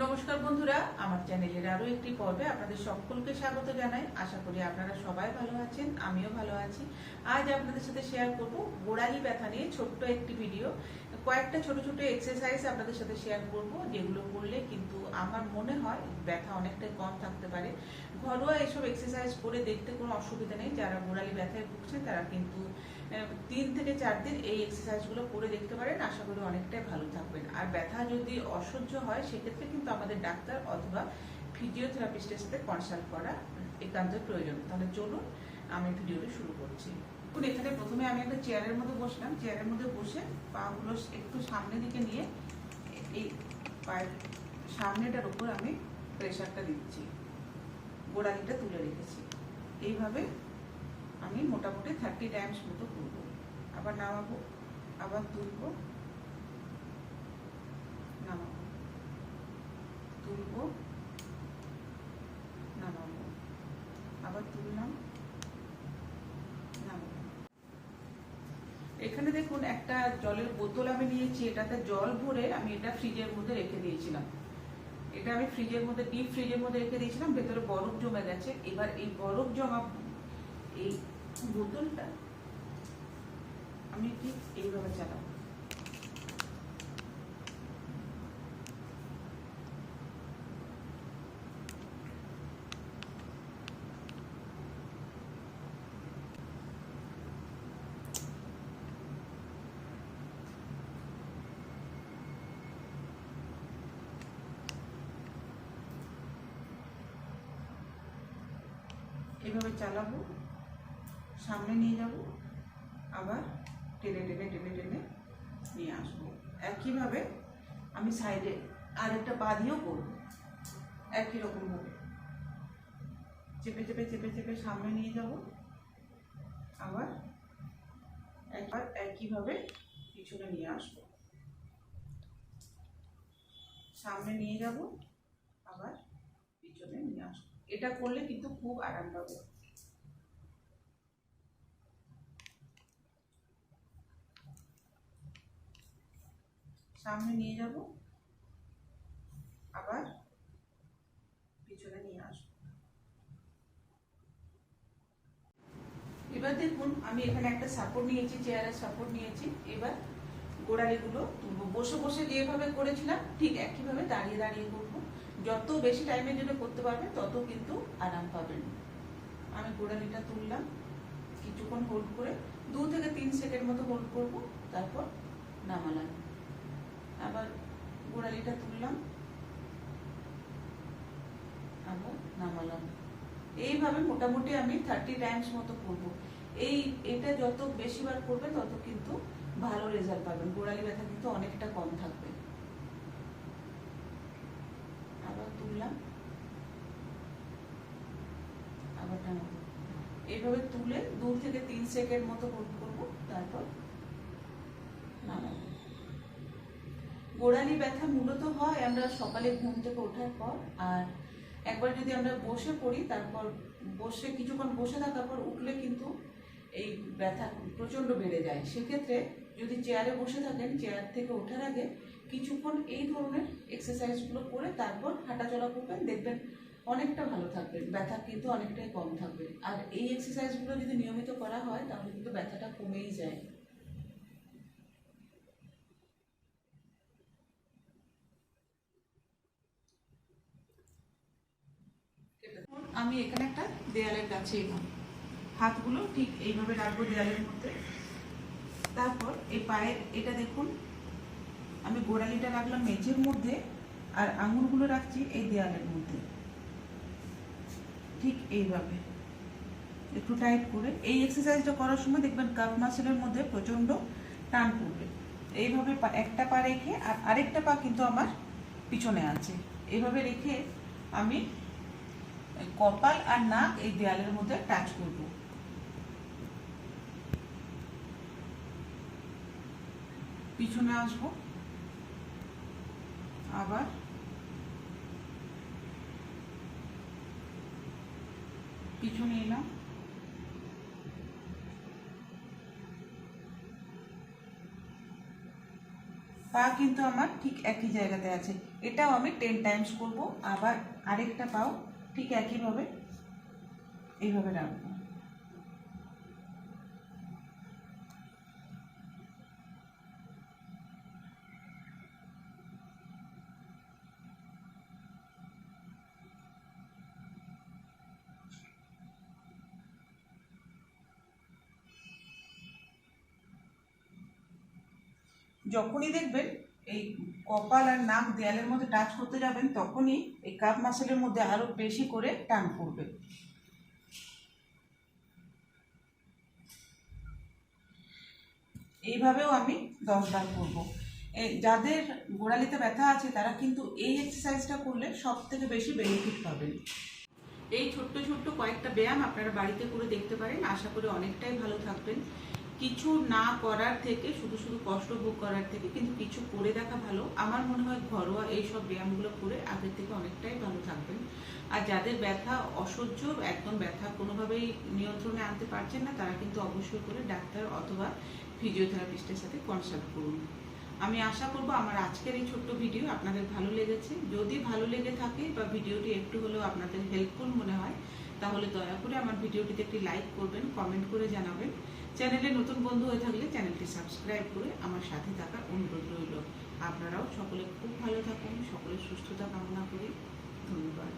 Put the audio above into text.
নমস্কার বন্ধুরা, আমার চ্যানেলের আরও একটি পর্বে আপনাদের সকলকে স্বাগত জানাই। আশা করি আপনারা সবাই ভালো আছেন, আমিও ভালো আছি। আজ আপনাদের সাথে শেয়ার করব গোড়ালি ব্যথা নিয়ে ছোট্ট একটি ভিডিও কয়েকটা ছোট ছোট এক্সারসাইজ আপনাদের সাথে শেয়ার করব, যেগুলো করলে কিন্তু আমার মনে হয় ব্যথা অনেকটাই কম থাকতে পারে। ঘরোয়া এসব এক্সারসাইজ করে দেখতে কোনো অসুবিধা নেই, যারা গোড়ালি ব্যথায় ভুগছেন তারা কিন্তু তিন থেকে চার দিন এই এক্সারসাইজগুলো করে দেখতে পারেন। আশা করি অনেকটাই ভালো থাকবেন। আর ব্যথা যদি অসহ্য হয়, সেক্ষেত্রে কিন্তু আমাদের ডাক্তার অথবা ফিজিওথেরাপিস্টের সাথে কনসাল্ট করা একান্ত প্রয়োজন। তাহলে চলুন আমি ভিডিওটি শুরু করছি। দেখুন, এখানে প্রথমে আমি একটা চেয়ারের মধ্যে বসলাম। চেয়ারের মধ্যে বসে পাগুলো একটু সামনের দিকে নিয়ে এই পায়ের সামনেটার উপর আমি প্রেশারটা দিচ্ছি। গোড়ালিটা তুলে রেখেছি। এইভাবে আমি মোটামুটি থার্টি টাইমস মতো করব আবার নামাবো, আবার তুলবো নামাবো তুলবো নামাবো আবার তুললাম নামাবো এখানে দেখুন, একটা জলের বোতল আমি নিয়েছি, এটাতে জল ভরে আমি এটা ফ্রিজের মধ্যে রেখে দিয়েছিলাম। এটা আমি ফ্রিজের মধ্যে, ডিপ ফ্রিজের মধ্যে রেখে দিয়েছিলাম, ভেতরে বরফ জমে গেছে। এবার এই বরফ জমা, এই বোতলটা আমি ঠিক এইভাবে চালাবো। এভাবে চালাবো, সামনে নিয়ে যাব, আবার টেনে টেনে টেনে টেনে নিয়ে আসব। একইভাবে আমি সাইডে আরেকটা পা দিয়েও করব, একই রকমভাবে চেপে চেপে চেপে চেপে সামনে নিয়ে যাব, আবার একবার একইভাবে পিছনে নিয়ে আসব। সামনে নিয়ে যাব, আবার পিছনে নিয়ে আসব। এটা করলে কিন্তু খুব আরাম পাবো। সামনে নিয়ে যাব। আবার পিছনে নিয়ে আসব। এবার দেখুন, আমি এখানে একটা সাপোর্ট নিয়েছি চেয়ারের সাপোর্ট নিয়েছি। এবার গোড়ালিগুলো তুলবো। বসে বসে যেভাবে করেছিলাম, ঠিক একইভাবে দাঁড়িয়ে দাঁড়িয়ে করব। যত বেশি টাইমের জন্য করতে পারবেন তত কিন্তু আরাম পাবেন। আমি গোড়ালিটা তুললাম, কিছুক্ষণ হোল্ড করে দু থেকে তিন সেকেন্ড মতো হোল্ড করব, তারপর নামালাম। আবার গোড়ালিটা তুললাম, আবার নামালাম। এইভাবে মোটামুটি আমি থার্টি টাইমস মতো করব। এই, এটা যত বেশিবার করবে, তত কিন্তু ভালো রেজাল্ট পাবেন। গোড়ালি ব্যথা কিন্তু অনেকটা কম থাকবে আবার তুললাম আবার টানাবো এইভাবে তুলে দু থেকে তিন সেকেন্ড মতো হোল্ড করব, তারপর নামাবো। গোড়ালি ব্যথা মূলত হয় আমরা সকালে ঘুম থেকে ওঠার পর, আর একবার যদি আমরা বসে পড়ি, তারপর বসে কিছুক্ষণ বসে থাকার পর উঠলে কিন্তু এই ব্যথা প্রচণ্ড বেড়ে যায়। সেক্ষেত্রে যদি চেয়ারে বসে থাকেন চেয়ার থেকে ওঠার আগে কিছুক্ষণ এই ধরনের এক্সারসাইজগুলো করে তারপর হাঁটাচলা করবেন, দেখবেন অনেকটা ভালো থাকবেন ব্যথা কিন্তু অনেকটাই কম থাকবে। আর এই এক্সারসাইজগুলো যদি নিয়মিত করা হয়, তাহলে কিন্তু ব্যথাটা কমেই যায়। আমি এখানে একটা দেয়ালের কাছে এলাম। হাতগুলো ঠিক এইভাবে রাখব দেয়ালের মধ্যে। তারপর এই পায়ের, এটা দেখুন আমি গোড়ালিটা রাখলাম মেঝের মধ্যে আর আঙুলগুলো রাখছি এই দেয়ালের মধ্যে। ঠিক এইভাবে। একটু টাইট করে। এই এক্সারসাইজটা করার সময় দেখবেন কাপ মাসেলের মধ্যে প্রচণ্ড টান পড়বে। এইভাবে একটা পা রেখে আর আরেকটা পা কিন্তু আমার পিছনে আছে। এইভাবে রেখে আমি কপাল আর নাক এই দেয়ালের মধ্যে টাচ করব। পিছনে আসব। আবার? পিছনে এলাম। পা কিন্তু আমার ঠিক একই জায়গাতে আছে। এটাও আমি টেন টাইমস করব, আবার আরেকটা পাও ঠিক একইভাবে, এইভাবে রাখব। যখনই দেখবেন এই কপাল আর নাক দেয়ালের মধ্যে টাচ করতে যাবেন, তখনই এই কাপ মাসেলের মধ্যে আরও বেশি করে টান পড়বে। এইভাবেও আমি দশ বার করব। যাদের গোড়ালিতে ব্যথা আছে, তারা কিন্তু এই এক্সারসাইজটা করলে সব থেকে বেশি বেনিফিট পাবেন। এই ছোট্ট ছোট্ট কয়েকটা ব্যায়াম আপনারা বাড়িতে করে দেখতে পারেন। আশা করি অনেকটাই ভালো থাকবেন। কিছু না করার থেকে, শুধু শুধু কষ্ট ভোগ করার থেকে কিন্তু কিছু করে দেখা ভালো। আমার মনে হয় ঘরোয়া এই সব ব্যায়ামগুলো করে আগের থেকে অনেকটাই ভালো থাকবেন। আর যাদের ব্যথা অসহ্য, একদম ব্যথা কোনোভাবেই নিয়ন্ত্রণে আনতে পারছেন না, তারা কিন্তু অবশ্যই করে ডাক্তার অথবা ফিজিওথেরাপিস্টের সাথে কনসাল্ট করুন। আমি আশা করব আমার আজকের এই ছোট্ট ভিডিও আপনাদের ভালো লেগেছে। যদি ভালো লেগে থাকে বা ভিডিওটি একটু হলেও আপনাদের হেল্পফুল মনে হয় তাহলে দয়া করে আমার ভিডিওটিতে একটি লাইক করবেন কমেন্ট করে জানাবেন। চ্যানেলে নতুন বন্ধু হয়ে থাকলে চ্যানেলটি সাবস্ক্রাইব করে আমার সাথে থাকার অনুরোধ রইল। আপনারাও সকলে খুব ভালো থাকুন সকলে সুস্থতা কামনা করি। ধন্যবাদ।